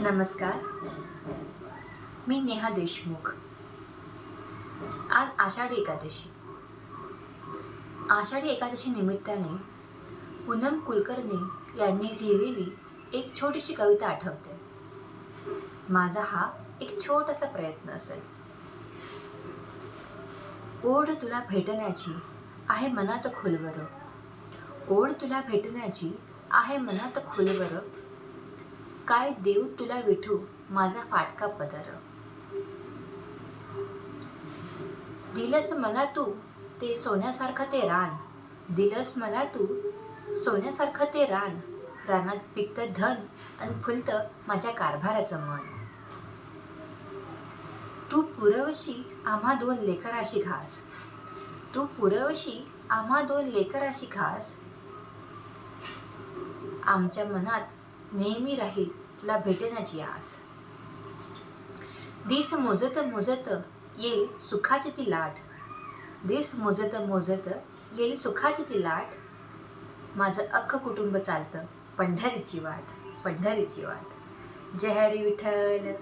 नमस्कार. मी नेहा देशमुख. आज आषाढी एकादशी. आषाढी एकादशी निमित्ताने पूनम कुलकर्णी यांनी लिहिलेली एक छोटीशी कविता आठवते. माझा हा एक छोटासा प्रयत्न असेल. ओढ तुला भेटण्याची आहे मनात खोलवर. ओढ तुला भेटण्याची आहे मनात खोलवर काय देऊ तुला विठू? माझा फाटका पदर. दिलस मला तू ते सोन्यासारखं ते रान. दिलस मला तू सोन्यासारखं ते रान. रानात पिकतं धन आणि फुलतं माझ्या कारभाराचं मन. तू पुरवशी आम्हा दोन लेकराशी घास. तू पुरवशी आम्हा दोन लेकराशी घास. आमच्या मनात नेहमी राहील ला भेटण्याची आस. दिस मोजत मोजत येईल सुखाची ती लाट. दिस मोजत मोजत येईल सुखाची ती लाट. माझं अख्खं कुटुंब चालतं पंढरीची वाट पंढरीची वाट. जय हरी विठ्ठल.